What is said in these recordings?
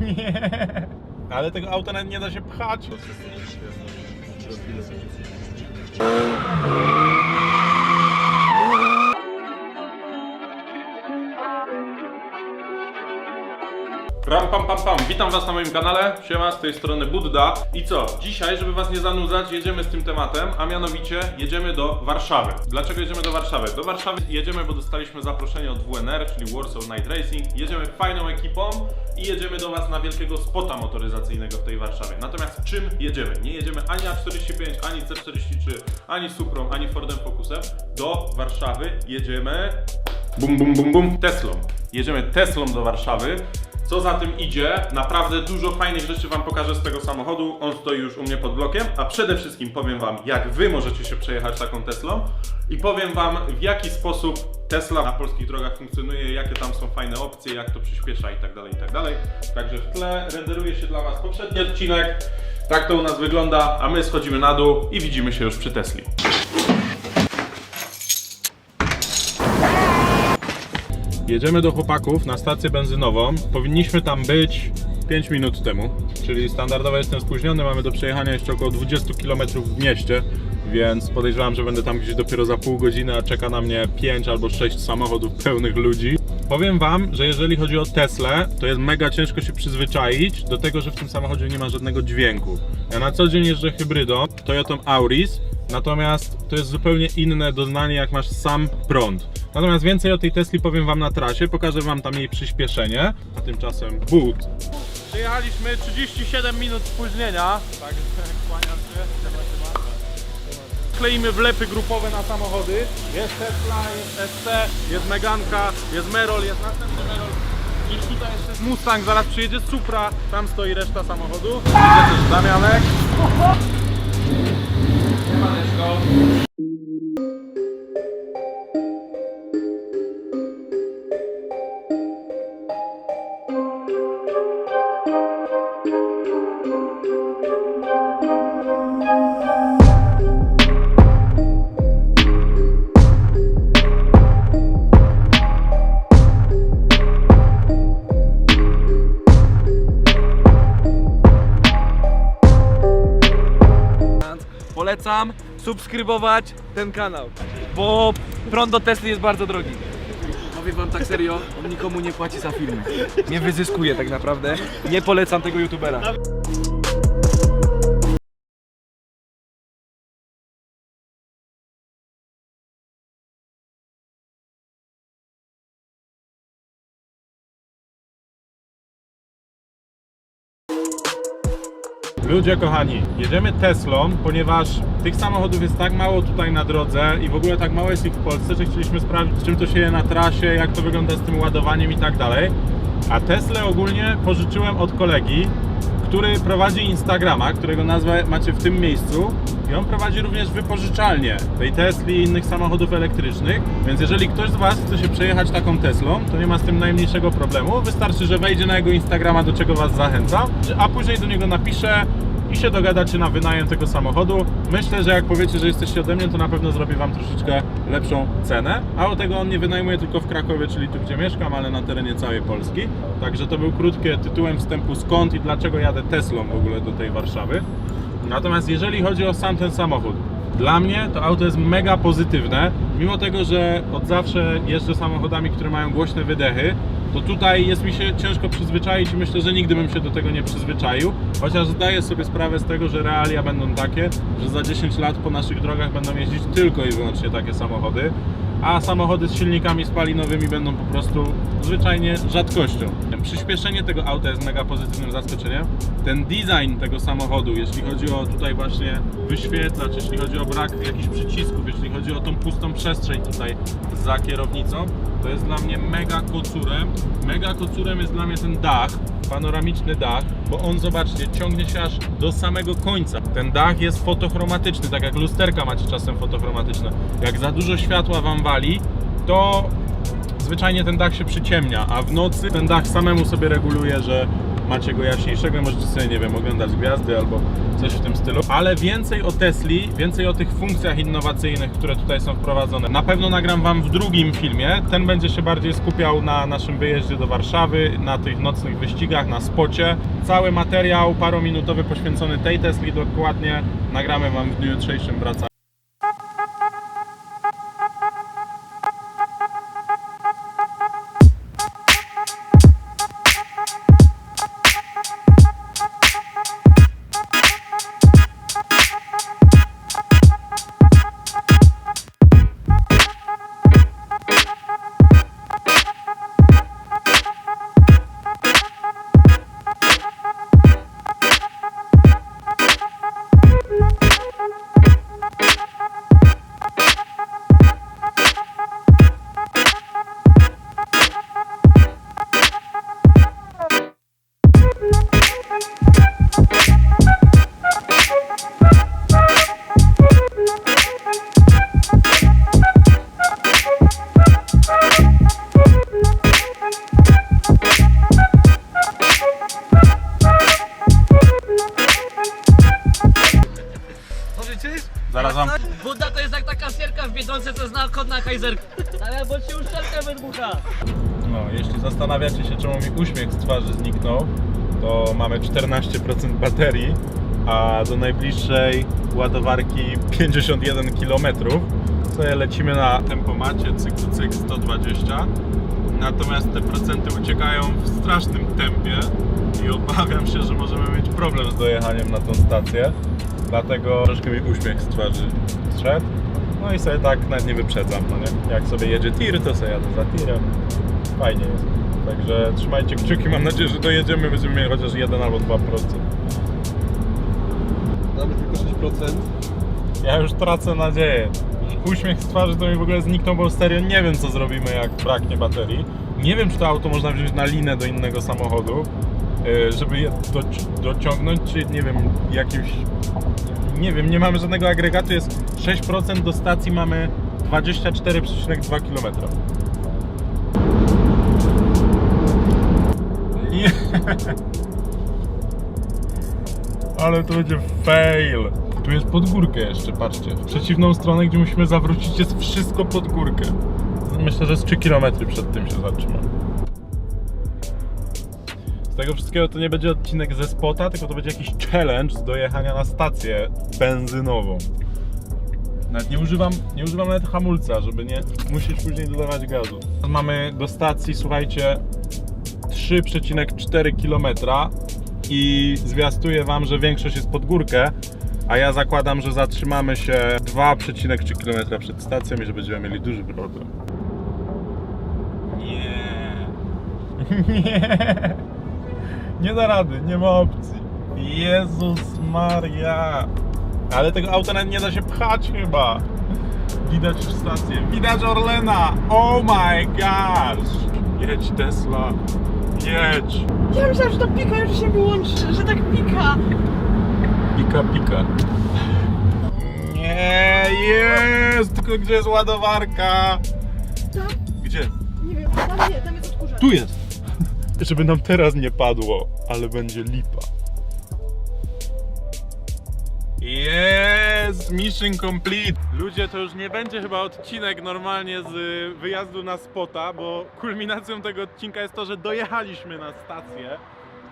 Nie. Ale tego auta nawet nie da się pchać. Ram pam pam pam, witam was na moim kanale, siema, z tej strony Budda. I co, dzisiaj, żeby was nie zanudzać, jedziemy z tym tematem, a mianowicie jedziemy do Warszawy. Dlaczego jedziemy do Warszawy? Do Warszawy jedziemy, bo dostaliśmy zaproszenie od WNR, czyli Warsaw Night Racing. Jedziemy fajną ekipą i jedziemy do was na wielkiego spota motoryzacyjnego w tej Warszawie. Natomiast czym jedziemy? Nie jedziemy ani A45, ani C43, ani Suprą, ani Fordem Focusem. Do Warszawy jedziemy. Bum, bum, bum, bum, Teslą. Jedziemy Teslą do Warszawy. Co za tym idzie, naprawdę dużo fajnych rzeczy Wam pokażę z tego samochodu. On stoi już u mnie pod blokiem, a przede wszystkim powiem Wam, jak Wy możecie się przejechać taką Teslą i powiem Wam, w jaki sposób Tesla na polskich drogach funkcjonuje, jakie tam są fajne opcje, jak to przyspiesza i tak dalej, i tak. Także w tle renderuje się dla Was poprzedni odcinek. Tak to u nas wygląda, a my schodzimy na dół i widzimy się już przy Tesli. Jedziemy do chłopaków na stację benzynową. Powinniśmy tam być 5 minut temu, czyli standardowo jestem spóźniony. Mamy do przejechania jeszcze około 20 km w mieście, więc podejrzewam, że będę tam gdzieś dopiero za pół godziny, a czeka na mnie 5 albo 6 samochodów pełnych ludzi. Powiem Wam, że jeżeli chodzi o Teslę, to jest mega ciężko się przyzwyczaić do tego, że w tym samochodzie nie ma żadnego dźwięku. Ja na co dzień jeżdżę hybrydą, Toyotą Auris, natomiast to jest zupełnie inne doznanie, jak masz sam prąd. Natomiast więcej o tej Tesli powiem Wam na trasie, pokażę Wam tam jej przyspieszenie, a tymczasem but. Przyjechaliśmy 37 minut spóźnienia, także kłaniam się, Kleimy wlepy grupowe na samochody. Jest Tesla, jest SC, jest Meganka, jest Merol, jest następny Merol. Gdzieś tutaj jeszcze Mustang, zaraz przyjedzie Supra, tam stoi reszta samochodu. Widzę też Damianek. Let's go. Polecam subskrybować ten kanał, bo prąd do Tesla jest bardzo drogi. Powiem wam tak serio, on nikomu nie płaci za filmy. Nie wyzyskuje tak naprawdę. Nie polecam tego youtubera. Ludzie kochani, jedziemy Teslą, ponieważ tych samochodów jest tak mało tutaj na drodze i w ogóle tak mało jest ich w Polsce, że chcieliśmy sprawdzić czym to się je na trasie, jak to wygląda z tym ładowaniem i tak dalej. A Teslę ogólnie pożyczyłem od kolegi, który prowadzi Instagrama, którego nazwę macie w tym miejscu i on prowadzi również wypożyczalnię tej Tesli i innych samochodów elektrycznych, więc jeżeli ktoś z Was chce się przejechać taką Teslą, to nie ma z tym najmniejszego problemu, wystarczy, że wejdzie na jego Instagrama, do czego Was zachęcam, a później do niego napisze i się dogadacie na wynajem tego samochodu. Myślę, że jak powiecie, że jesteście ode mnie, to na pewno zrobi Wam troszeczkę lepszą cenę. A o tego on nie wynajmuje tylko w Krakowie, czyli tu gdzie mieszkam, ale na terenie całej Polski. Także to był krótkie tytułem wstępu skąd i dlaczego jadę Teslą w ogóle do tej Warszawy. Natomiast jeżeli chodzi o sam ten samochód, dla mnie to auto jest mega pozytywne, mimo tego, że od zawsze jeżdżę samochodami, które mają głośne wydechy, to tutaj jest mi się ciężko przyzwyczaić i myślę, że nigdy bym się do tego nie przyzwyczaił, chociaż zdaję sobie sprawę z tego, że realia będą takie, że za 10 lat po naszych drogach będą jeździć tylko i wyłącznie takie samochody, a samochody z silnikami spalinowymi będą po prostu zwyczajnie rzadkością. Przyspieszenie tego auta jest mega pozytywnym zaskoczeniem. Ten design tego samochodu, jeśli chodzi o tutaj właśnie wyświetlacz, jeśli chodzi o brak jakichś przycisków, jeśli chodzi o tą pustą przestrzeń tutaj za kierownicą, to jest dla mnie mega kocurem. Mega kocurem jest dla mnie ten dach, panoramiczny dach, bo on zobaczcie, ciągnie się aż do samego końca. Ten dach jest fotochromatyczny, tak jak lusterka macie czasem fotochromatyczne. Jak za dużo światła wam wali, to zwyczajnie ten dach się przyciemnia, a w nocy ten dach samemu sobie reguluje, że macie go jaśniejszego, możecie sobie, nie wiem, oglądać gwiazdy albo coś w tym stylu. Ale więcej o Tesli, więcej o tych funkcjach innowacyjnych, które tutaj są wprowadzone. Na pewno nagram Wam w drugim filmie. Ten będzie się bardziej skupiał na naszym wyjeździe do Warszawy, na tych nocnych wyścigach, na spocie. Cały materiał parominutowy poświęcony tej Tesli dokładnie nagramy Wam w dniu jutrzejszym wraca. Czemu mi uśmiech z twarzy zniknął, to mamy 14% baterii, a do najbliższej ładowarki 51 km. Sobie lecimy na tempomacie cykl cyk 120. Natomiast te procenty uciekają w strasznym tempie i obawiam się, że możemy mieć problem z dojechaniem na tą stację. Dlatego troszkę mi uśmiech z twarzy zszedł. No i sobie tak nawet nie wyprzedzam, no nie? Jak sobie jedzie tir, to sobie jadę za tirem. Fajnie jest. Także trzymajcie kciuki, mam nadzieję, że dojedziemy, będziemy mieli chociaż 1 albo 2%. Damy tylko 6%. Ja już tracę nadzieję. Uśmiech z twarzy to mi w ogóle zniknął, bo serio nie wiem co zrobimy jak braknie baterii. Nie wiem czy to auto można wziąć na linę do innego samochodu, yy, żeby je doci- dociągnąć, czy nie wiem, jakimś... Nie wiem, nie mamy żadnego agregatu, jest 6% do stacji mamy 24,2 km. Nie. Ale to będzie fail. Tu jest pod górkę jeszcze, patrzcie. W przeciwną stronę, gdzie musimy zawrócić, jest wszystko pod górkę. Myślę, że z 3 km przed tym się zatrzymam. Z tego wszystkiego to nie będzie odcinek ze spota, tylko to będzie jakiś challenge z dojechania na stację benzynową. Nawet nie używam, nie używam nawet hamulca, żeby nie musieć później dodawać gazu. Mamy do stacji, słuchajcie, 3,4 km i zwiastuję Wam, że większość jest pod górkę, a ja zakładam, że zatrzymamy się 2,3 km przed stacją i że będziemy mieli duży problem. Nie. Nie. Nie da rady, nie ma opcji. Jezus Maria. Ale tego auta nawet nie da się pchać chyba. Widać już stację. Widać Orlena. Oh my gosh. Jedź Tesla. Jedź. Ja myślałam, że to pika już się wyłączy, że tak pika. Pika, pika. Nie, jest! Tylko gdzie jest ładowarka? Tam? Gdzie? Nie wiem, tam nie, tam jest odkurzacz. Tu jest! Żeby nam teraz nie padło, ale będzie lipa. Jest! Mission complete! Ludzie, to już nie będzie chyba odcinek normalnie z y, wyjazdu na spota, bo kulminacją tego odcinka jest to, że dojechaliśmy na stację.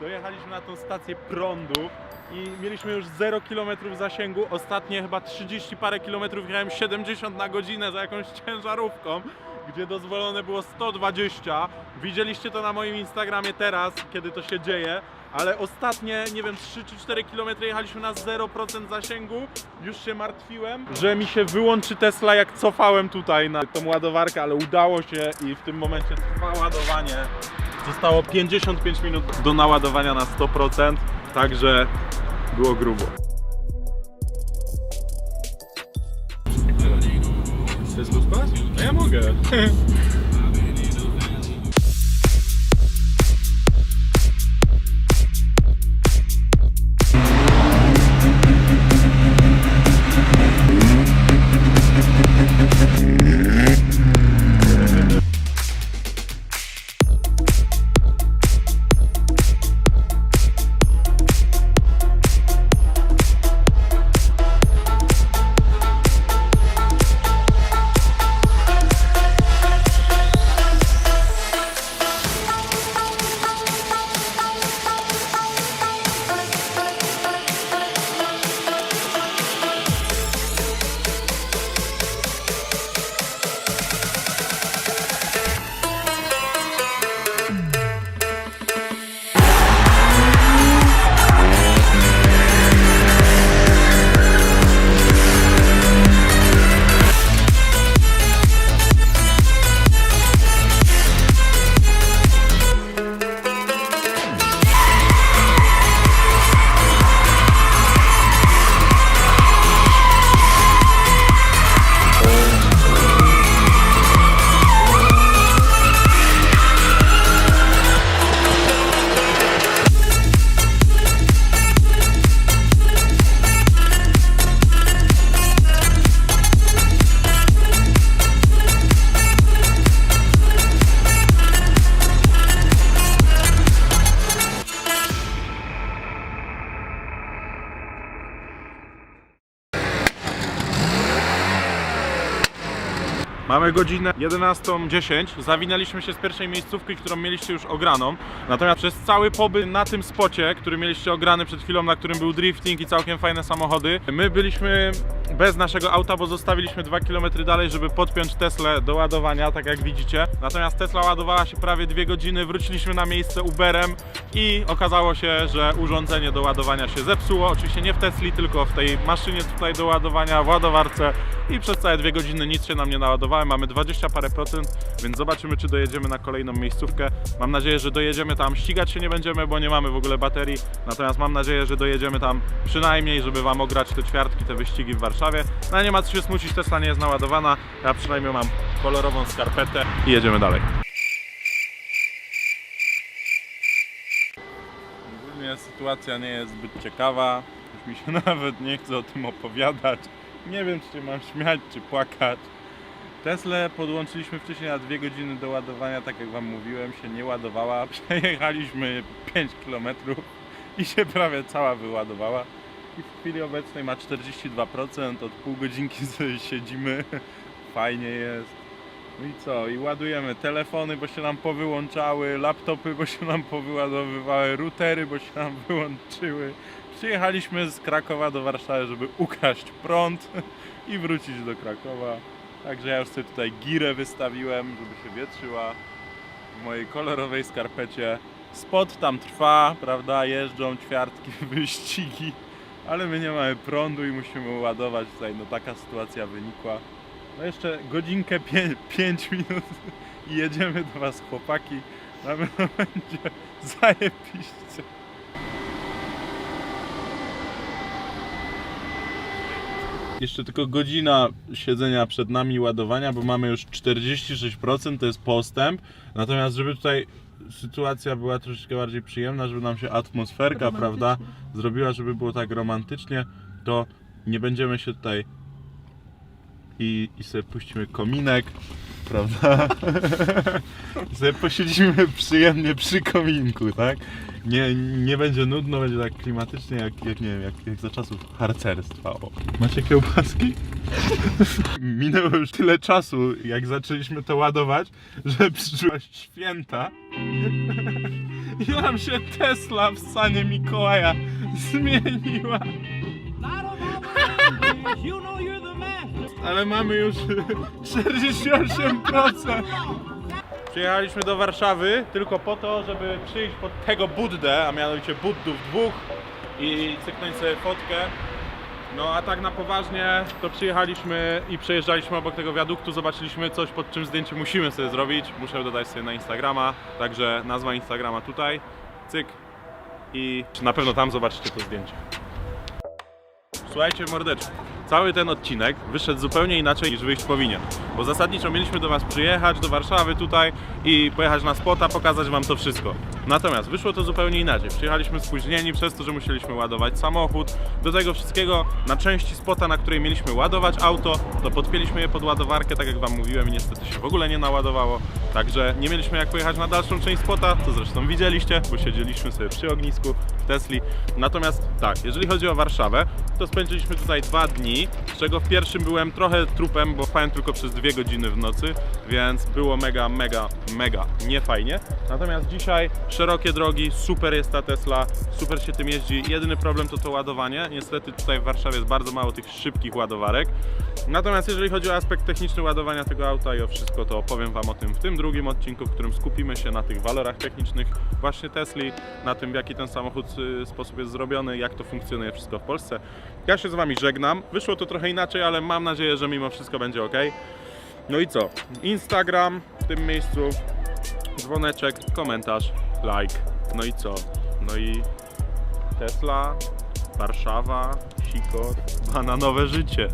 Dojechaliśmy na tą stację prądu i mieliśmy już 0 km zasięgu. Ostatnie chyba 30 parę kilometrów jechałem 70 na godzinę za jakąś ciężarówką, gdzie dozwolone było 120. Widzieliście to na moim Instagramie teraz, kiedy to się dzieje. Ale ostatnie, nie wiem, 3 czy 4 km jechaliśmy na 0% zasięgu. Już się martwiłem, że mi się wyłączy Tesla, jak cofałem tutaj na tą ładowarkę, ale udało się i w tym momencie trwa ładowanie. Zostało 55 minut do naładowania na 100%, także było grubo. Chcesz spać? No ja mogę. Mamy godzinę 11.10. Zawinęliśmy się z pierwszej miejscówki, którą mieliście już ograną. Natomiast przez cały pobyt na tym spocie, który mieliście ograny przed chwilą, na którym był drifting i całkiem fajne samochody, my byliśmy bez naszego auta, bo zostawiliśmy 2 km dalej, żeby podpiąć Teslę do ładowania, tak jak widzicie. Natomiast Tesla ładowała się prawie 2 godziny, wróciliśmy na miejsce Uberem i okazało się, że urządzenie do ładowania się zepsuło. Oczywiście nie w Tesli, tylko w tej maszynie tutaj do ładowania, w ładowarce i przez całe 2 godziny nic się nam nie naładowało. Mamy 20 parę procent, więc zobaczymy, czy dojedziemy na kolejną miejscówkę. Mam nadzieję, że dojedziemy tam. Ścigać się nie będziemy, bo nie mamy w ogóle baterii. Natomiast mam nadzieję, że dojedziemy tam przynajmniej, żeby Wam ograć te ćwiartki, te wyścigi w Warszawie. No nie ma co się smucić, Tesla nie jest naładowana. Ja przynajmniej mam kolorową skarpetę i jedziemy dalej. Ogólnie sytuacja nie jest zbyt ciekawa. Już mi się nawet nie chce o tym opowiadać. Nie wiem, czy się mam śmiać, czy płakać. Teslę podłączyliśmy wcześniej na dwie godziny do ładowania, tak jak Wam mówiłem, się nie ładowała. Przejechaliśmy 5 km i się prawie cała wyładowała. W chwili obecnej ma 42%, od pół godzinki sobie siedzimy. Fajnie jest. No i co? I ładujemy telefony, bo się nam powyłączały, laptopy, bo się nam powyładowywały, routery, bo się nam wyłączyły. Przyjechaliśmy z Krakowa do Warszawy, żeby ukraść prąd i wrócić do Krakowa. Także ja już sobie tutaj girę wystawiłem, żeby się wietrzyła w mojej kolorowej skarpecie. Spot tam trwa, prawda? Jeżdżą ćwiartki, wyścigi, ale my nie mamy prądu i musimy ładować tutaj. No taka sytuacja wynikła. No jeszcze godzinkę 5 minut i jedziemy do Was chłopaki. Na pewno będzie zajebiście. Jeszcze tylko godzina siedzenia przed nami ładowania, bo mamy już 46%, to jest postęp. Natomiast żeby tutaj sytuacja była troszeczkę bardziej przyjemna, żeby nam się atmosferka, prawda, zrobiła, żeby było tak romantycznie, to nie będziemy się tutaj i, i sobie puścimy kominek, prawda? Sobie posiedzimy przyjemnie przy kominku, tak? Nie, nie będzie nudno, będzie tak klimatycznie, jak, jak nie wiem, jak, jak za czasów harcerstwa. O. Macie kiełbaski? Minęło już tyle czasu, jak zaczęliśmy to ładować, że przyszła święta i nam się Tesla w stanie Mikołaja zmieniła. Ale mamy już 48%. Przyjechaliśmy do Warszawy tylko po to, żeby przyjść pod tego Buddę, a mianowicie Buddów dwóch i cyknąć sobie fotkę. No a tak na poważnie to przyjechaliśmy i przejeżdżaliśmy obok tego wiaduktu, zobaczyliśmy coś pod czym zdjęcie musimy sobie zrobić. Muszę dodać sobie na Instagrama, także nazwa Instagrama tutaj, cyk i na pewno tam zobaczycie to zdjęcie. Słuchajcie mordeczki, cały ten odcinek wyszedł zupełnie inaczej niż wyjść powinien. Bo zasadniczo mieliśmy do Was przyjechać, do Warszawy tutaj i pojechać na spota, pokazać Wam to wszystko. Natomiast wyszło to zupełnie inaczej. Przyjechaliśmy spóźnieni przez to, że musieliśmy ładować samochód. Do tego wszystkiego na części spota, na której mieliśmy ładować auto, to podpięliśmy je pod ładowarkę, tak jak Wam mówiłem i niestety się w ogóle nie naładowało. Także nie mieliśmy jak pojechać na dalszą część spota, co zresztą widzieliście, bo siedzieliśmy sobie przy ognisku w Tesli. Natomiast tak, jeżeli chodzi o Warszawę, to spędziliśmy tutaj dwa dni, z czego w pierwszym byłem trochę trupem, bo spałem tylko przez dwie godziny w nocy, więc było mega, mega, mega niefajnie. Natomiast dzisiaj szerokie drogi, super jest ta Tesla, super się tym jeździ. Jedyny problem to to ładowanie. Niestety tutaj w Warszawie jest bardzo mało tych szybkich ładowarek. Natomiast jeżeli chodzi o aspekt techniczny ładowania tego auta i o wszystko, to opowiem Wam o tym w tym drugim odcinku, w którym skupimy się na tych walorach technicznych właśnie Tesli, na tym jaki ten samochód sposób jest zrobiony, jak to funkcjonuje wszystko w Polsce. Ja się z Wami żegnam. Wyszło to trochę inaczej, ale mam nadzieję, że mimo wszystko będzie ok. No i co? Instagram w tym miejscu, dzwoneczek, komentarz, like. No i co? No i Tesla, Warszawa, Sikor, bananowe życie.